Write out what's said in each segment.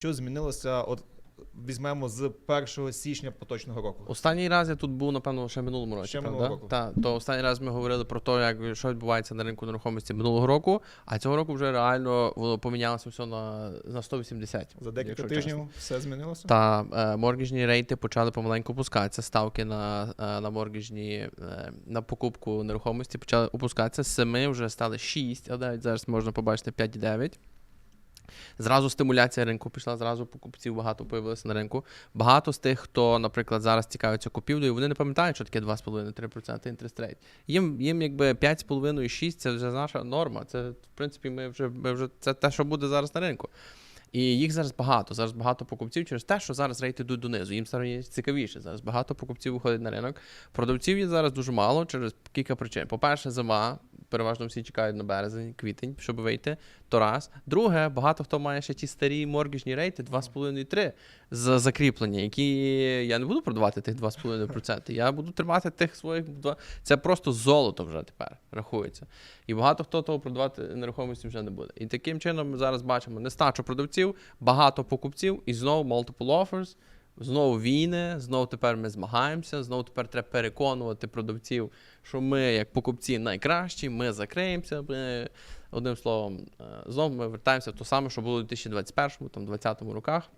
Що змінилося? От візьмемо з 1 січня поточного року. Останній раз я тут був, напевно, ще минулому році. Ще минулого року. Так, то останній раз ми говорили про те, як що відбувається на ринку нерухомості минулого року, а цього року вже реально воно помінялося все на, на 180. За декілька тижнів чесно. все змінилося? Та е, моргіжні рейти почали помаленьку опускатися. Ставки на, е, на моргіжні е, на покупку нерухомості почали опускатися. З 7 вже стали 6, а навіть зараз можна побачити 5,9. Зразу стимуляція ринку пішла, зразу покупців багато появилося на ринку. Багато з тих, хто, наприклад, зараз цікавиться купівлею, вони не пам'ятають, що таке 2,5-3% інтерест рейт. Їм, їм якби 5,5-6 це вже наша норма. Це, в принципі, ми вже, ми вже це те, що буде зараз на ринку. І їх зараз багато. Зараз багато покупців через те, що зараз рейти йдуть донизу. Їм стає цікавіше. Зараз багато покупців виходить на ринок. Продавців є зараз дуже мало через кілька причин. По-перше, зима. Переважно всі чекають на березень, квітень, щоб вийти. То раз. Друге, багато хто має ще ті старі моргіжні рейти 2,5-3 за закріплення, які я не буду продавати тих 2,5%. Я буду тримати тих своїх. Це просто золото вже тепер рахується. І багато хто того продавати нерухомості вже не буде. І таким чином ми зараз бачимо нестачу продавців, багато покупців і знову multiple offers. Знову війни, знову тепер ми змагаємося, знову тепер треба переконувати продавців, що ми, як покупці, найкращі, ми закриємося. Ми, одним словом, е, знову ми вертаємося в те саме, що було у 2021 там, 2020 роках.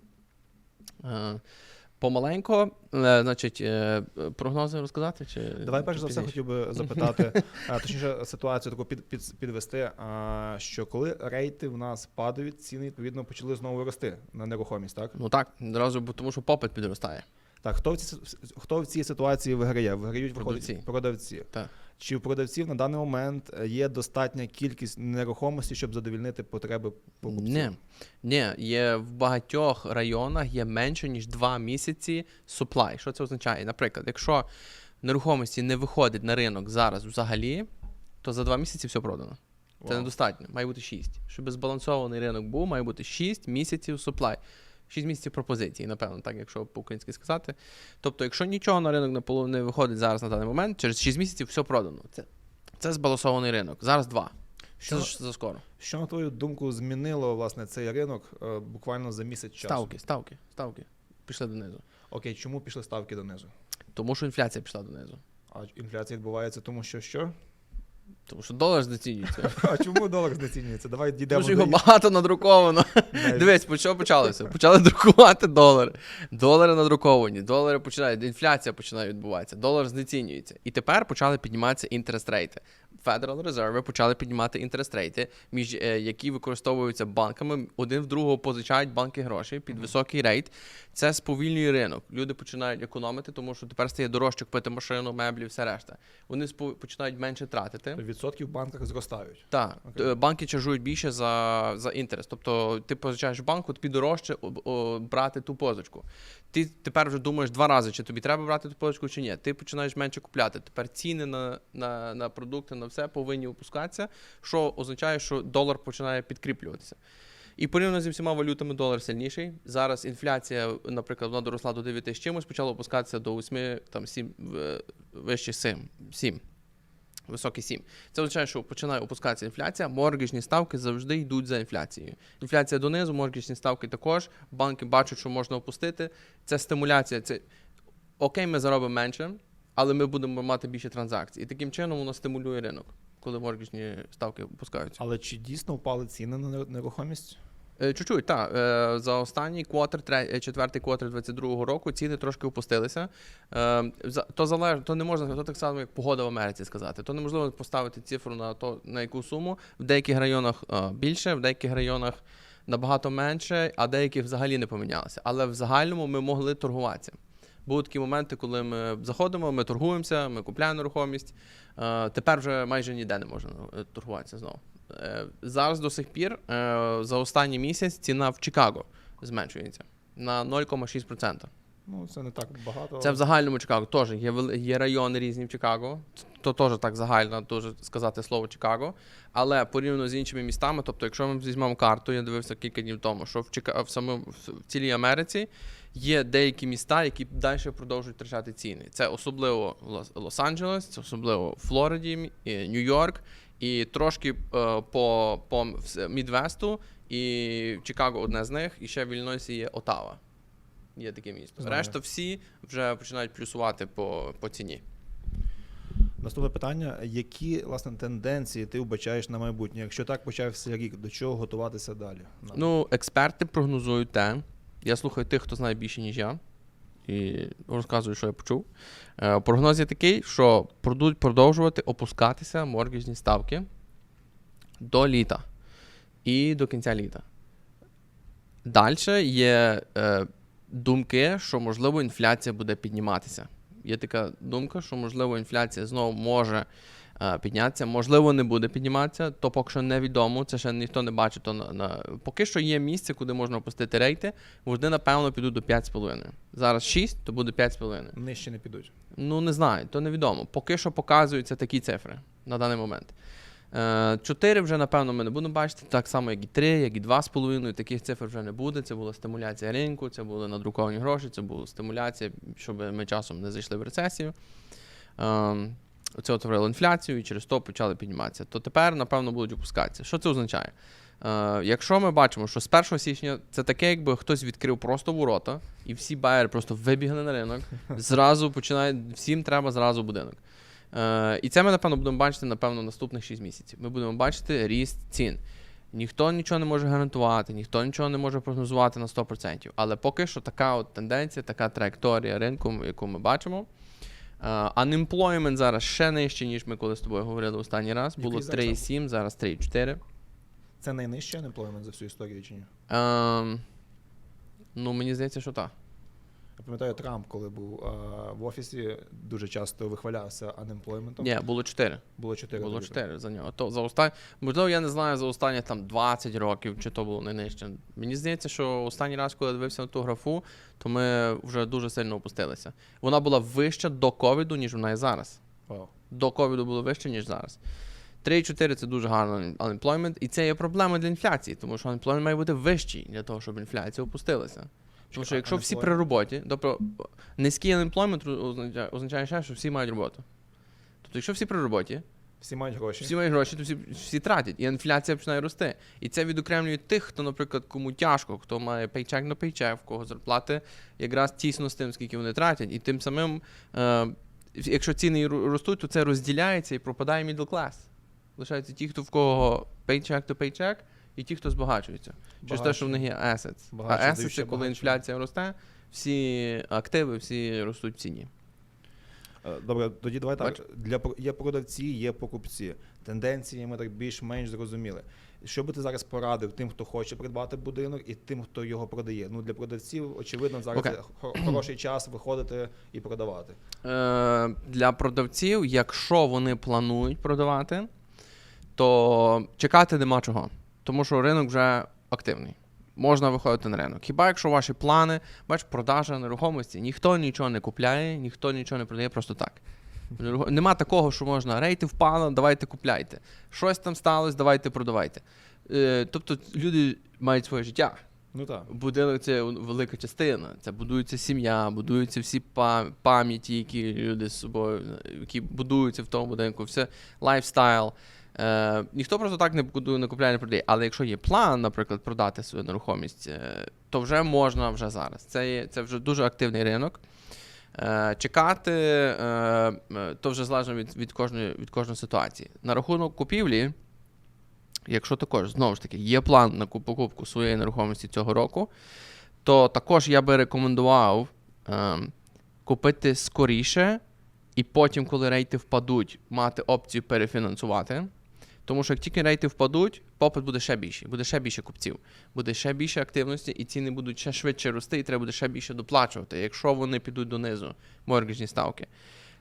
Помаленько, е, значить, е, прогнози розказати? Чи Давай перш за все хотів би запитати, точніше, ситуацію таку під, під, підвести, що коли рейти в нас падають, ціни відповідно почали знову рости на нерухомість, так? Ну так, одразу, тому що попит підростає. Так, хто в цій, хто в цій ситуації виграє? Виграють виходить, Продавці. продавці. Так. Чи у продавців на даний момент є достатня кількість нерухомості, щоб задовільнити потреби покупців? Ні. Ні, є в багатьох районах є менше, ніж 2 місяці supply. Що це означає? Наприклад, якщо нерухомості не виходить на ринок зараз взагалі, то за 2 місяці все продано. Це Вау. недостатньо, має бути 6. Щоб збалансований ринок був, має бути 6 місяців supply. 6 місяців пропозиції, напевно, так, якщо по-українськи сказати. Тобто, якщо нічого на ринок не, виходить зараз на даний момент, через 6 місяців все продано. Це, це збалансований ринок. Зараз 2. Що, Це ж заскоро. що на твою думку змінило власне цей ринок е, буквально за місяць часу? Ставки, ставки, ставки. Пішли донизу. Окей, чому пішли ставки донизу? Тому що інфляція пішла донизу. А інфляція відбувається тому, що що? Тому що долар знецінюється. А чому долар знецінюється? Давай дійдемо Тому що його до багато надруковано. Дивись, по що почалося? Почали друкувати долари. Долари надруковані, долари починають, інфляція починає відбуватися, долар знецінюється. І тепер почали підніматися інтерест рейти. Federal Reserve почали піднімати інтерест рейти, між е, які використовуються банками. Один в другого позичають банки гроші під високий рейт. Це сповільнює ринок. Люди починають економити, тому що тепер стає дорожче купити машину, меблі, все решта. Вони починають менше тратити. Відсотки в банках зростають. Так, Окей. т- банки чаржують більше за, за інтерес. Тобто ти позичаєш в банку, тобі дорожче брати ту позичку. Ти тепер вже думаєш два рази, чи тобі треба брати ту позичку, чи ні. Ти починаєш менше купляти. Тепер ціни на, на, на продукти, на все повинні опускатися, що означає, що долар починає підкріплюватися. І порівняно зі всіма валютами долар сильніший. Зараз інфляція, наприклад, вона доросла до 9 з чимось, почала опускатися до 8, там 7, вище 7. 7 високий 7. Це означає, що починає опускатися інфляція, моргічні ставки завжди йдуть за інфляцією. Інфляція донизу, моргічні ставки також. Банки бачать, що можна опустити. Це стимуляція. Це окей, ми заробимо менше, але ми будемо мати більше транзакцій. І таким чином воно стимулює ринок, коли моргічні ставки опускаються. Але чи дійсно впали ціни на нерухомість? Е, Чуть-чуть, так. Е, За останній квартер, тре- е, четвертий квартер 22-го року ціни трошки опустилися. То залежно, то не можна, то так само, як погода в Америці сказати. То неможливо поставити цифру на то, на яку суму. В деяких районах більше, в деяких районах набагато менше, а деякі взагалі не помінялися. Але в загальному ми могли торгуватися. Були такі моменти, коли ми заходимо, ми торгуємося, ми купляємо нерухомість. Тепер вже майже ніде не можна торгуватися знову. Е, Зараз до сих пір е, за останній місяць ціна в Чикаго зменшується на 0,6%. Ну, це не так багато. Це в загальному Чикаго теж є, є райони різні в Чикаго. То теж так загально дуже сказати слово Чикаго. Але порівняно з іншими містами, тобто, якщо ми візьмемо карту, я дивився кілька днів тому, що в Чика... в самому в цілій Америці є деякі міста, які далі продовжують втрачати ціни. Це особливо Лос- Лос-Анджелес, це особливо Флориді, мі- Нью-Йорк І трошки е, по, по Мідвесту і Чикаго одне з них, і ще в Іллінойсі є Отава. Є таке місто. Знаю. Решта всі вже починають плюсувати по, по ціні. Наступне питання: які власне тенденції ти вбачаєш на майбутнє? Якщо так почався рік, до чого готуватися далі? Ну, експерти прогнозують те. Я слухаю тих, хто знає більше, ніж я, і розказую, що я почув. Е, прогноз є такий, що будуть продовжувати опускатися моргіжні ставки до літа і до кінця літа. Далі є е, думки, що можливо інфляція буде підніматися. Є така думка, що можливо інфляція знову може піднятися, можливо, не буде підніматися, то поки що невідомо. Це ще ніхто не бачить. То на, на... Поки що є місце, куди можна опустити рейти. Вони, напевно, підуть до 5,5. Зараз 6, то буде 5,5. Нижче не підуть. Ну, не знаю, то невідомо. Поки що показуються такі цифри на даний момент. Е, 4 вже, напевно, ми не будемо бачити, так само, як і 3, як і 2,5. Таких цифр вже не буде. Це була стимуляція ринку, це були надруковані гроші, це була стимуляція, щоб ми часом не зайшли в рецесію. Е, Це утворило інфляцію і через то почали підніматися. То тепер, напевно, будуть опускатися. Що це означає? Е, якщо ми бачимо, що з 1 січня це таке, якби хтось відкрив просто ворота, і всі байери просто вибігли на ринок, зразу починають, всім треба зразу будинок. Е, і це ми, напевно, будемо бачити, напевно, наступних 6 місяців. Ми будемо бачити ріст цін. Ніхто нічого не може гарантувати, ніхто нічого не може прогнозувати на 100%. Але поки що така от тенденція, така траєкторія ринку, яку ми бачимо. Unemployment зараз ще нижче, ніж ми коли з тобою говорили останній раз. Було 3,7, зараз 3,4. Це найнижче unemployment за всю історію чи ні? Ем, ну, мені здається, що так. Я пам'ятаю, Трамп, коли був а, в офісі, дуже часто вихвалявся unemployment. Ні, було 4. Було 4. Було 4 за нього. То за останні, можливо, я не знаю за останні там 20 років, чи то було не нижче. Мені здається, що останній раз, коли я дивився на ту графу, то ми вже дуже сильно опустилися. Вона була вища до ковіду, ніж вона є зараз. Вау. До ковіду було вище, ніж зараз. 3,4 це дуже гарний unemployment, і це є проблема для інфляції, тому що unemployment має бути вищий для того, щоб інфляція опустилася. Тому що якщо всі при роботі, тобто низький unemployment означає, означає ще, що всі мають роботу. Тобто, якщо всі при роботі, Всі мають гроші. всі мають гроші, то всі, всі тратять, і інфляція починає рости. І це відокремлює тих, хто, наприклад, кому тяжко, хто має пейчек на пейчек, в кого зарплати якраз тісно з тим, скільки вони тратять. І тим самим, е, якщо ціни ростуть, то це розділяється і пропадає middle class. Лишаються ті, хто в кого пейчек то пейчек, і ті, хто збагачується. Через те, що в них є assets. Багатші а assets, коли інфляція росте, всі активи, всі ростуть в ціні. Е, Добре, тоді давай так. Бач- Для є продавці, є покупці. Тенденції ми так більш-менш зрозуміли. Що би ти зараз порадив тим, хто хоче придбати будинок, і тим, хто його продає? Ну для продавців, очевидно, зараз це хороший час виходити і продавати. Е, для продавців, якщо вони планують продавати, то чекати нема чого. Тому що ринок вже активний. Можна виходити на ринок. Хіба якщо ваші плани, бач, продажа нерухомості, ніхто нічого не купляє, ніхто нічого не продає просто так. Нема такого, що можна рейти впало, давайте купляйте. Щось там сталося, давайте продавайте. Е, тобто люди мають своє життя. Ну так. Будинок це велика частина. Це будується сім'я, будуються всі пам'яті, які люди з собою, які будуються в тому будинку, все лайфстайл. Е, ніхто просто так не не купляє, не продає. Але якщо є план, наприклад, продати свою нерухомість, е, то вже можна вже зараз. Це, є, це вже дуже активний ринок. Е, чекати, е, е, то вже залежно від, від, кожної, від кожної ситуації. На рахунок купівлі, якщо також знову ж таки є план на покупку своєї нерухомості цього року, то також я би рекомендував ем, купити скоріше, і потім, коли рейти впадуть, мати опцію перефінансувати. Тому що як тільки рейти впадуть, попит буде ще більший, буде ще більше купців, буде ще більше активності, і ціни будуть ще швидше рости, і треба буде ще більше доплачувати, якщо вони підуть донизу, моргіжні ставки.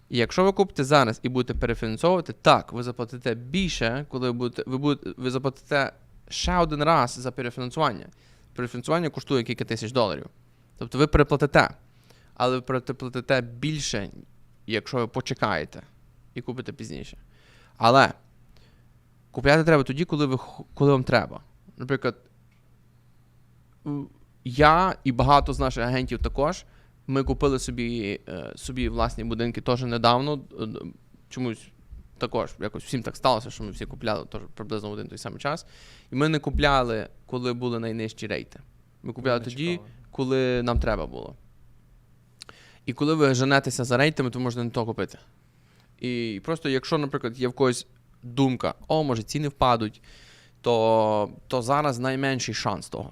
І якщо ви купите зараз і будете перефінансовувати, так, ви заплатите більше, коли ви будете, ви будете, ви заплатите ще один раз за перефінансування. Перефінансування коштує кілька тисяч доларів. Тобто ви переплатите, але ви переплатите більше, якщо ви почекаєте і купите пізніше. Але купляти треба тоді, коли, ви, коли вам треба. Наприклад, я і багато з наших агентів також. Ми купили собі, е, собі власні будинки теж недавно. Чомусь також якось всім так сталося, що ми всі купляли теж приблизно в один той самий час. І ми не купляли, коли були найнижчі рейти. Ми купляли тоді, чекали. коли нам треба було. І коли ви женетеся за рейтами, то можна не то купити. І просто, якщо, наприклад, є в когось думка, о, може, ціни впадуть, то, то зараз найменший шанс того.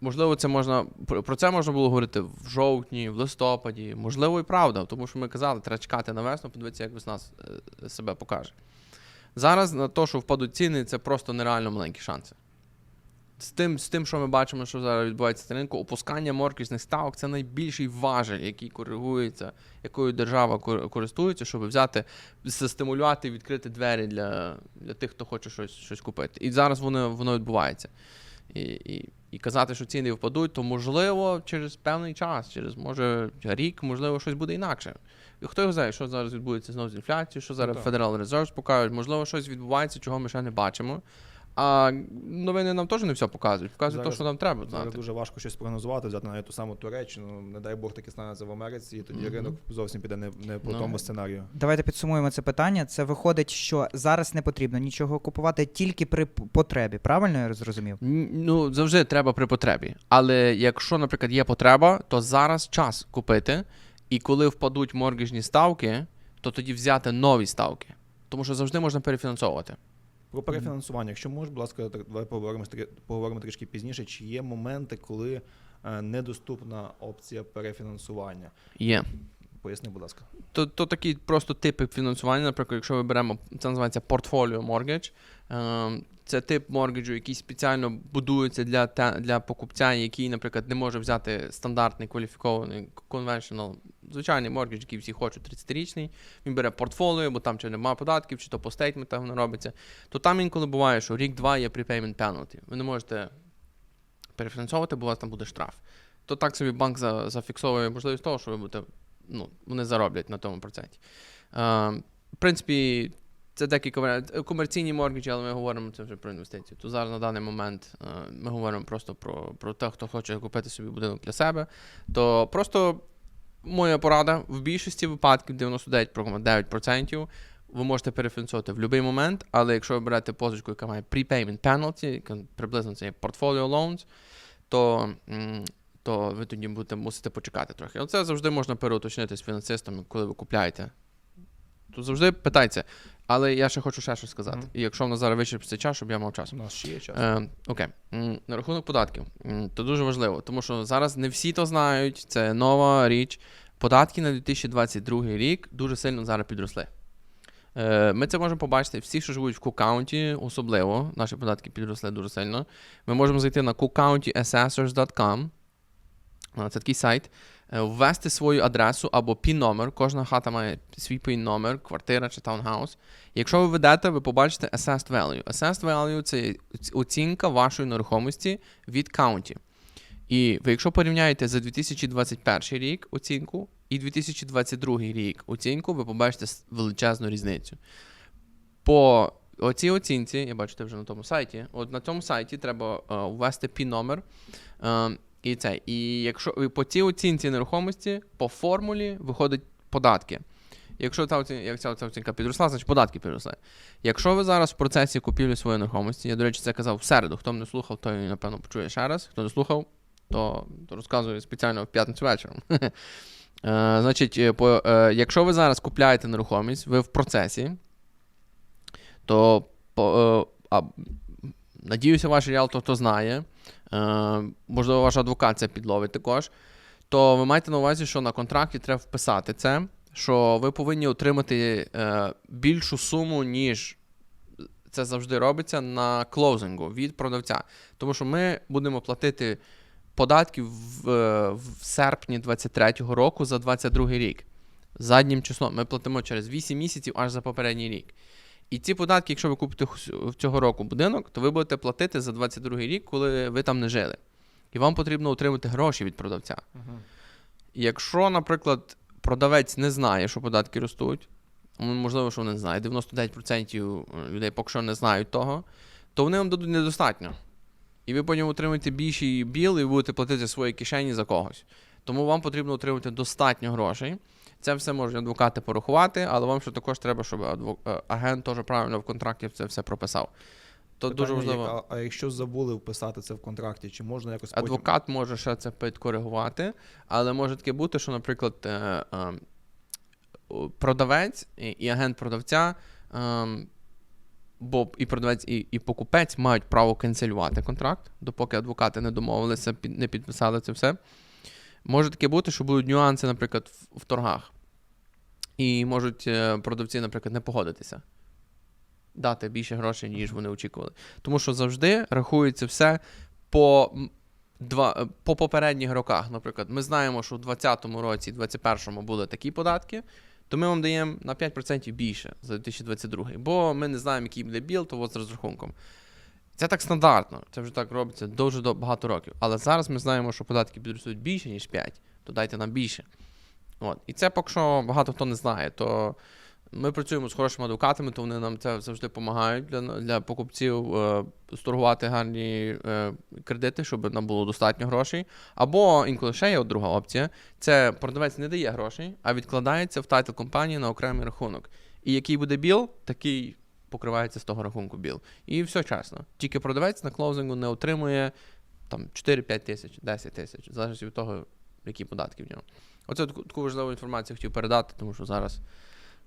Можливо, це можна про це можна було говорити в жовтні, в листопаді. Можливо, і правда, тому що ми казали, треба чекати на весну, подивитися, як весна е, себе покаже. Зараз на те, що впадуть ціни, це просто нереально маленькі шанси. З тим, з тим, що ми бачимо, що зараз відбувається на ринку, опускання морквічних ставок це найбільший важель, який коригується, якою держава користується, щоб взяти, стимулювати, відкрити двері для, для тих, хто хоче щось, щось купити. І зараз воно, воно відбувається. І, і, і казати, що ціни впадуть, то можливо через певний час, через може рік, можливо, щось буде інакше. І хто його знає, що зараз відбудеться знову з інфляцією, що зараз. Federal Reserve покажуть, можливо, щось відбувається, чого ми ще не бачимо. А новини нам теж не все показують. Показують те, що нам треба Зараз знати. дуже важко щось прогнозувати, взяти навіть ту саму Туреччину, не дай Бог таке станеться в Америці, і тоді Мгм. ринок зовсім піде не, не по Ну. тому сценарію. Давайте підсумуємо це питання. Це виходить, що зараз не потрібно нічого купувати тільки при потребі. Правильно я зрозумів? Ну, завжди треба при потребі. Але якщо, наприклад, є потреба, то зараз час купити. І коли впадуть моргіжні ставки, то тоді взяти нові ставки. Тому що завжди можна перефінансовувати. Про перефінансування, якщо можеш, будь ласка, давай поговоримо, поговоримо трішки пізніше, чи є моменти, коли е, недоступна опція перефінансування. Є. Поясни, будь ласка. То, то такі просто типи фінансування. Наприклад, якщо ми беремо, це називається портфоліо моргідж. Ем, Це тип моргіджу, який спеціально будується для, для покупця, який, наприклад, не може взяти стандартний кваліфікований conventional, звичайний моргідж, який всі хочуть 30-річний. Він бере портфоліо, бо там чи немає податків, чи то по стейтментах воно робиться. То там інколи буває, що рік-два є prepayment penalty. Ви не можете перефінансовувати, бо у вас там буде штраф. То так собі банк зафіксовує можливість того, що ви будете, ну, вони зароблять на тому проценті. Е, в принципі, це варіантів. Комерційні моргіджі, але ми говоримо це вже про інвестиції. То зараз на даний момент е, ми говоримо просто про, про те, хто хоче купити собі будинок для себе. То просто моя порада в більшості випадків, 99,9%, ви можете перефінансувати в будь-який момент, але якщо ви берете позичку, яка має prepayment penalty, приблизно це є portfolio loans, то, то ви тоді будете мусите почекати трохи. Але це завжди можна переуточнити з фінансистами, коли ви купляєте. То завжди питайте. Але я ще хочу ще щось сказати. Мгм. І якщо в нас зараз вичерпиться час, щоб я мав час. У нас ще є час. Е, окей. На рахунок податків. То дуже важливо, тому що зараз не всі то знають, це нова річ. Податки на 2022 рік дуже сильно зараз підросли. Е, Ми це можемо побачити. Всі, що живуть в Cook-County, особливо, наші податки підросли дуже сильно. Ми можемо зайти на cookcountyassessors.com. Це такий сайт. е, Ввести свою адресу або PIN-номер. Кожна хата має свій PIN-номер, квартира чи таунхаус. Якщо ви ведете, ви побачите assessed value. Assessed value це оцінка вашої нерухомості від каунті. І ви, якщо порівняєте за 2021 рік оцінку і 2022 рік оцінку, ви побачите величезну різницю. По оцій оцінці, я бачу, ти вже на тому сайті. От на цьому сайті треба е, ввести PIN-номер. Е, і це. І якщо і по цій оцінці нерухомості по формулі виходять податки. Якщо ця оцінка, як ця, оцінка підросла, значить податки підросли. Якщо ви зараз в процесі купівлі своєї нерухомості, я, до речі, це казав в середу. Хто мене слухав, той, напевно, почує ще раз. Хто не слухав, то, розказую спеціально в п'ятницю вечором. Е, значить, е, по, е, якщо ви зараз купляєте нерухомість, ви в процесі, то по, а, надіюся, ваш ріалтор то знає. Е, можливо, ваш адвокат це підловить також. То ви маєте на увазі, що на контракті треба вписати це, що ви повинні отримати е, більшу суму, ніж це завжди робиться на клоузингу від продавця. Тому що ми будемо платити податки в, е, в серпні 23-го року за 22 рік. Заднім числом ми платимо через 8 місяців аж за попередній рік. І ці податки, якщо ви купите цього року будинок, то ви будете платити за 22 рік, коли ви там не жили. І вам потрібно отримати гроші від продавця. І Якщо, наприклад, продавець не знає, що податки ростуть, можливо, що вони не знають, 99% людей поки що не знають того, то вони вам дадуть недостатньо. І ви потім отримаєте більший біл і будете платити зі своєї кишені за когось. Тому вам потрібно отримати достатньо грошей. Це все можуть адвокати порахувати, але вам ще також треба, щоб адво- е, агент теж правильно в контракті це все прописав. То дуже важливо. є, А, а якщо забули вписати це в контракті, чи можна якось потім- Адвокат може ще це підкоригувати, але може таке бути, що, наприклад, е, е, продавець і, агент продавця, бо і продавець, і, і покупець мають право канцелювати контракт, допоки адвокати не домовилися, під, не підписали це все. Може таке бути, що будуть нюанси, наприклад, в, в торгах. І можуть е, продавці, наприклад, не погодитися. Дати більше грошей, ніж вони очікували. Тому що завжди рахується все по, два, е, по попередніх роках. Наприклад, ми знаємо, що у 2020 році і 2021 були такі податки, то ми вам даємо на 5% більше за 2022, бо ми не знаємо, який буде біл, то от з розрахунком. Це так стандартно, це вже так робиться дуже багато років. Але зараз ми знаємо, що податки підростуть більше, ніж 5, то дайте нам більше. От. І це поки що багато хто не знає. То ми працюємо з хорошими адвокатами, то вони нам це завжди допомагають для, для покупців е, сторгувати гарні е, кредити, щоб нам було достатньо грошей. Або інколи ще є друга опція: це продавець не дає грошей, а відкладається в тайтл компанії на окремий рахунок. І який буде біл, такий покривається з того рахунку біл. І все чесно. Тільки продавець на клоузингу не отримує там 4-5 тисяч, 10 тисяч, залежить від того, які податки в нього. Оце таку, таку важливу інформацію хотів передати, тому що зараз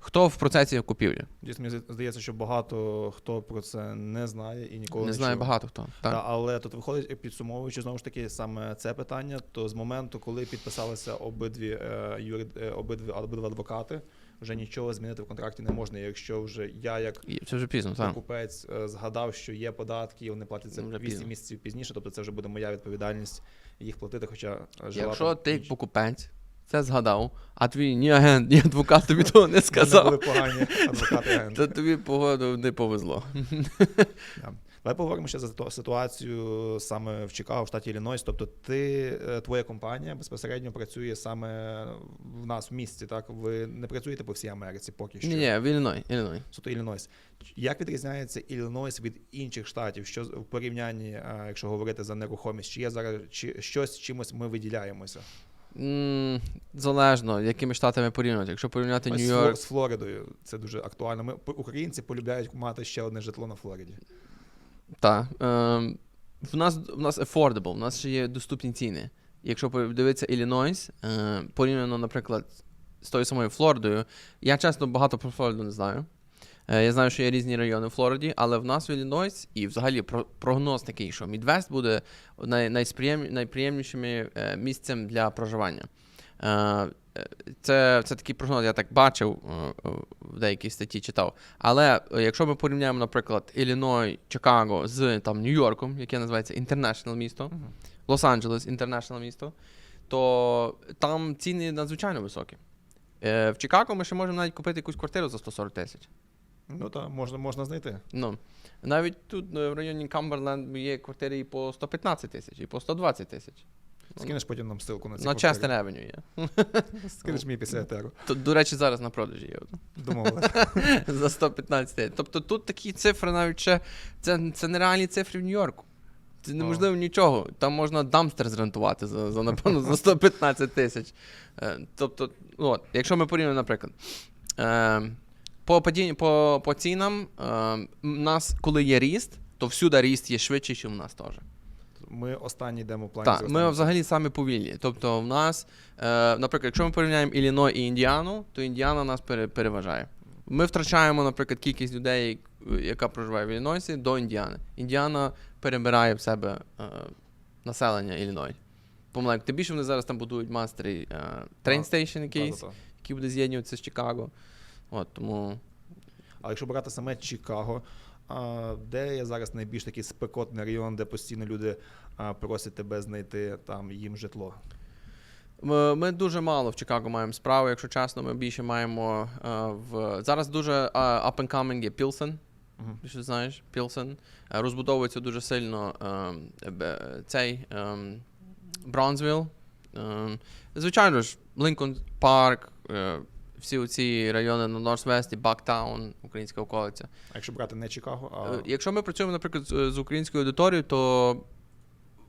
хто в процесі купівлі? Дійсно, мені здається, що багато хто про це не знає і ніколи Не не знає чув. багато хто. Так. Та, але тут виходить, підсумовуючи знову ж таки саме це питання, то з моменту, коли підписалися обидві, е, юрид, е, обидві, обидва адвокати, вже нічого змінити в контракті не можна. Якщо вже я як це вже пізно, покупець е, згадав, що є податки, і вони платяться Ну, вже 8 пізно. місяців пізніше, тобто це вже буде моя відповідальність їх платити, хоча желати Якщо ти ніч- покупець це згадав, а твій ні агент, ні адвокат тобі того не Вони були сказав, погані адвокати то тобі погоду не повезло. Да. Давай поговоримо ще за ситуацію саме в Чикаго, в штаті Іллінойс. Тобто, ти, е, твоя компанія безпосередньо працює саме в нас в місті, так? Ви не працюєте по всій Америці поки що. Ні, в Ілліной, Ілліной. Суто Іллінойс. Як відрізняється Іллінойс від інших штатів? Що в порівнянні, якщо говорити за нерухомість, чи є зараз чи щось чимось ми виділяємося? Залежно, якими штатами порівнювати. Якщо порівняти Нью-Йорк, з Флоридою це дуже актуально. Ми українці полюбляють мати ще одне житло на Флориді. Так. Ем, в нас в нас affordable, в нас ще є доступні ціни. Якщо подивитися Іллінойс, е, порівняно, наприклад, з тою самою Флоридою, я чесно багато про Флориду не знаю. Е, я знаю, що є різні райони в Флориді, але в нас в Іллінойс і взагалі про, прогноз такий, що Мідвест буде най, найприємнішим е, місцем для проживання. Е, е, це, це такий прогноз, я так бачив, е, е, в деякій статті читав. Але е, якщо ми порівняємо, наприклад, Ілліной, Чикаго з там Нью-Йорком, яке називається Інтернешнл місто, Лос-Анджелес Інтернешнл місто, то там ціни надзвичайно високі. В Чикаго ми ще можемо навіть купити якусь квартиру за 140 тисяч. Ну так, можна, можна знайти. Ну, навіть тут в районі Камберленд є квартири і по 115 тисяч, і по 120 тисяч. Скинеш потім нам ссылку на ці На квартири. Честер Авеню є. Скинеш мені після етеру. То, до речі, зараз на продажі є. одна. Домовилися. За 115 тисяч. Тобто тут такі цифри навіть ще. Це, це нереальні цифри в Нью-Йорку. Це неможливо нічого. Там можна дамстер зрентувати за, за напевно, за 115 тисяч. Е, тобто, от, якщо ми порівняємо, наприклад, е, по, падінню, по, по цінам, е, у нас, коли є ріст, то всюди ріст є швидший, ніж у нас теж. Ми останні йдемо в плані. Так, ми взагалі самі повільні. Тобто, в нас, е, наприклад, якщо ми порівняємо Ілліной і Індіану, то Індіана нас пере- переважає. Ми втрачаємо, наприклад, кількість людей, яка проживає в Іллінойсі, до Індіани. Індіана перебирає в себе е, населення Ілліной. Помаленьку. Тим більше вони зараз там будують мастері е, трейн якийсь, який буде з'єднуватися з Чикаго. От, тому А якщо брати саме Чикаго, де є зараз найбільш такий спекотний район, де постійно люди просять тебе знайти там їм житло? Ми, ми дуже мало в Чикаго маємо справи, якщо чесно, ми більше маємо е, в. Зараз дуже е, up and coming є Пілсен. Ти що знаєш, Пілсен. Е, розбудовується дуже сильно е, цей е, Бронзвіл. Е, звичайно ж, Лінкольн Парк, е, всі ці райони на Норс-Весті, Бактаун, українська околиця. А якщо брати не Чикаго, а Е, Якщо ми працюємо, наприклад, з, українською аудиторією, то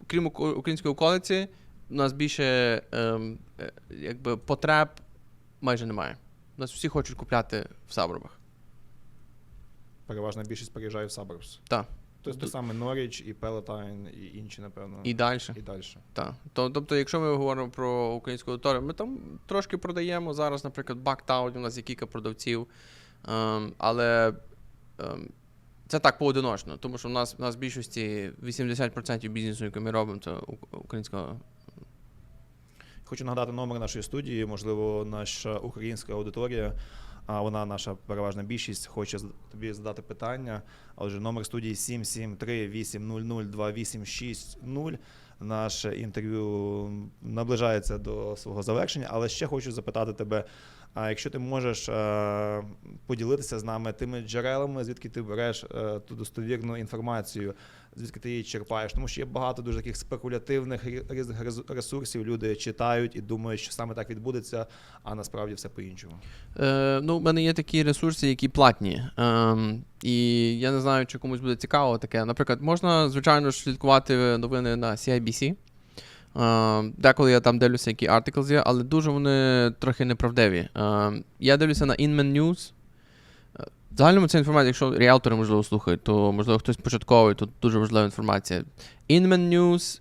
крім української околиці, у нас більше ем, е, якби, потреб майже немає. У нас всі хочуть купляти в сабробах. Переважна більшість переїжджає в suburbs. Так. Тобто те саме Норіч і Пелетайн, і інші, напевно. І далі. і далі. Так. То, тобто, якщо ми говоримо про українську аудиторію, ми там трошки продаємо. Зараз, наприклад, Бактаут, у нас є кілька продавців. Ем, але ем, це так поодиночно, тому що у нас, у нас в більшості 80% бізнесу, який ми робимо, це українська. Хочу нагадати номер нашої студії. Можливо, наша українська аудиторія, а вона наша переважна більшість, хоче тобі задати питання. Отже, номер студії 773-800-2860. Наше інтерв'ю наближається до свого завершення, але ще хочу запитати тебе. А якщо ти можеш е, поділитися з нами тими джерелами, звідки ти береш е, ту достовірну інформацію, звідки ти її черпаєш, тому що є багато дуже таких спекулятивних різних ресурсів. Люди читають і думають, що саме так відбудеться, а насправді все по-іншому. Е, ну, в мене є такі ресурси, які платні. Ем, і я не знаю, чи комусь буде цікаво таке. Наприклад, можна, звичайно, ж слідкувати новини на CIBC. Ем, деколи я там дивлюся, які артикли є, але дуже вони трохи неправдиві. Ем, я дивлюся на Inman News. Е, В загальному це інформація, якщо ріалтори, можливо, слухають, то можливо хтось початковий, то дуже важлива інформація. Inman News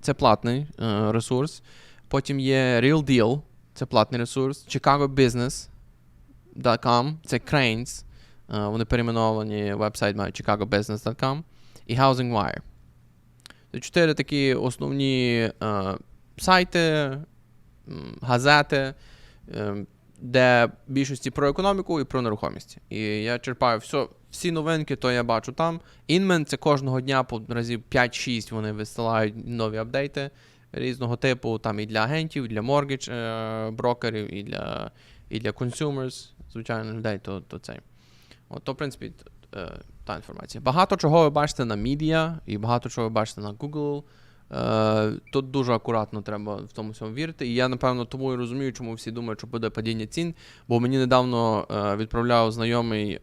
це платний е, ресурс. Потім є Real Deal, це платний ресурс. Chicago Business.com, це Cranes. е, Вони перейменовані, вебсайт мають chicagobusiness.com і Housing Wire. Чотири такі основні е, сайти, газети, е, де більшості про економіку і про нерухомість. І я черпаю все, всі новинки, то я бачу там. Інмен це кожного дня по разів 5-6 вони висилають нові апдейти різного типу, там і для агентів, і для моргідж е, брокерів, і для, і для consumers, звичайно, людей, то, то цей. От, то, в принципі, е, та інформація. Багато чого ви бачите на медіа, і багато чого ви бачите на Google. Е, тут дуже акуратно треба в тому всьому вірити. І я, напевно, тому і розумію, чому всі думають, що буде падіння цін. Бо мені недавно е, відправляв знайомий е,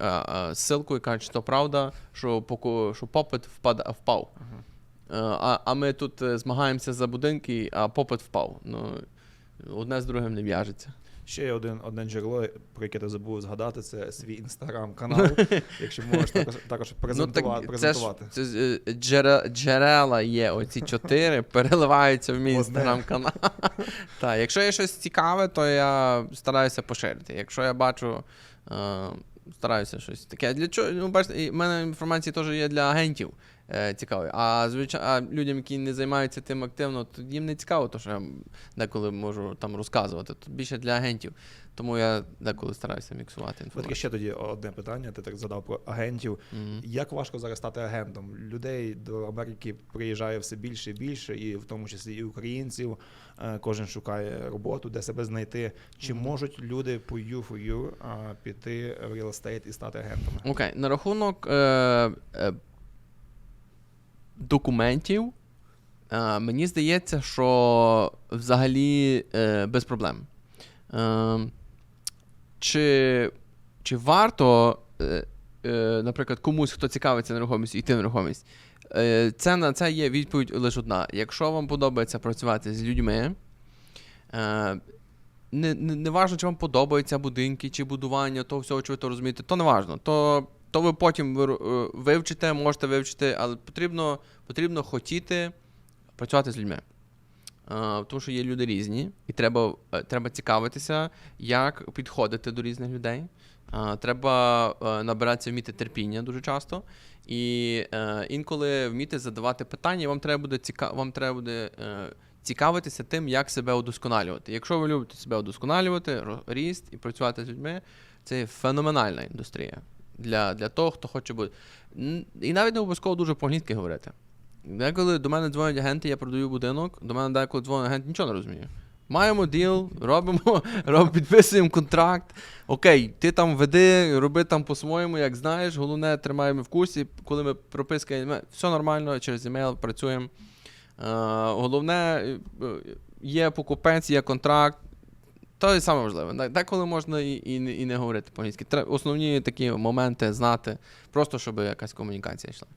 ссылку і каже, що то правда, що, поку- що попит впада, впав. А, а ми тут змагаємося за будинки, а попит впав. Ну, одне з другим не в'яжеться. Ще є один, одне джерело, про яке ти забув згадати, це свій інстаграм-канал. Якщо можеш також, також презентувати. Ну, це ж це ж, е, джерела є, оці чотири, переливаються в мій інстаграм-канал. Так, якщо є щось цікаве, то я стараюся поширити. Якщо я бачу, е, стараюся щось таке. Для чого? Ну, бачите, в мене інформації теж є для агентів е, цікаві. А звичайно, людям, які не займаються тим активно, то їм не цікаво, то що я деколи можу там розказувати. Тут більше для агентів. Тому я деколи стараюся міксувати Таке ще тоді одне питання. Ти так задав про агентів. Мгм. Як важко зараз стати агентом? Людей до Америки приїжджає все більше і більше, і в тому числі і українців. Е, Кожен шукає роботу, де себе знайти. Чи Мгм. можуть люди по U4U а, піти в real estate і стати агентами? Окей, на рахунок е, е, документів, е, мені здається, що взагалі е, без проблем. Е, чи, чи варто, наприклад, комусь, хто цікавиться нерухомістю, йти нерухомість? Це на це є відповідь лише одна. Якщо вам подобається працювати з людьми, не, не, не важно, чи вам подобаються будинки, чи будування, того всього, чи ви то розумієте, то не важно. То, то ви потім е, вивчите, можете вивчити, але потрібно, потрібно хотіти працювати з людьми. Тому що є люди різні, і треба, е, треба цікавитися, як підходити до різних людей. Треба е, набиратися вміти терпіння дуже часто. І інколи вміти задавати питання, вам треба буде ціка... вам треба буде цікавитися тим, як себе удосконалювати. Якщо ви любите себе удосконалювати, ріст і працювати з людьми, це феноменальна індустрія для, для того, хто хоче бути. І навіть не обов'язково дуже по-англійськи говорити. Деколи до мене дзвонять агенти, я продаю будинок, до мене деколи дзвонить агент, нічого не розуміє. Маємо діл, робимо, роб, підписуємо контракт. Окей, ти там веди, роби там по-своєму, як знаєш. Головне, тримаємо в курсі, коли ми прописка, все нормально, через емейл працюємо. Е, головне, е, є покупець, є контракт. То і саме важливе. Деколи можна і, і, не- і не говорити по-англійськи. Основні такі моменти знати, просто щоб якась комунікація йшла.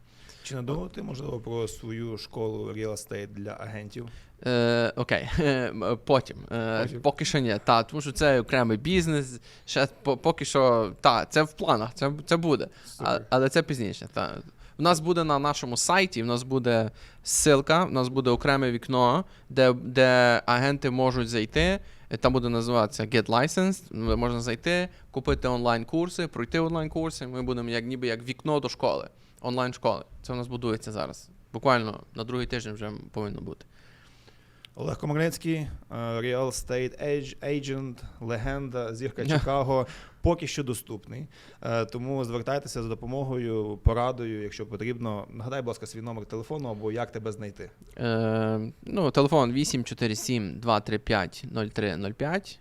Чи не думав ти, можливо, про свою школу real estate для агентів? Е, окей, потім. Е. Поки що ні. Та, тому що це окремий бізнес. Ще поки що, та, це в планах, це, це буде. А, але це пізніше. Та. У нас буде на нашому сайті, у нас буде ссылка, у нас буде окреме вікно, де, де агенти можуть зайти. І Там буде називатися Get Licensed. Можна зайти, купити онлайн-курси, пройти онлайн-курси. Ми будемо як ніби як вікно до школи, онлайн-школи. Це у нас будується зараз. Буквально на другий тиждень вже повинно бути. Олег Комарницький, е, real estate agent, легенда, зірка Чикаго, поки що доступний. Е, Тому звертайтеся за допомогою, порадою, якщо потрібно. Нагадай, будь ласка, свій номер телефону або як тебе знайти. Е, ну, телефон 847 235 0305.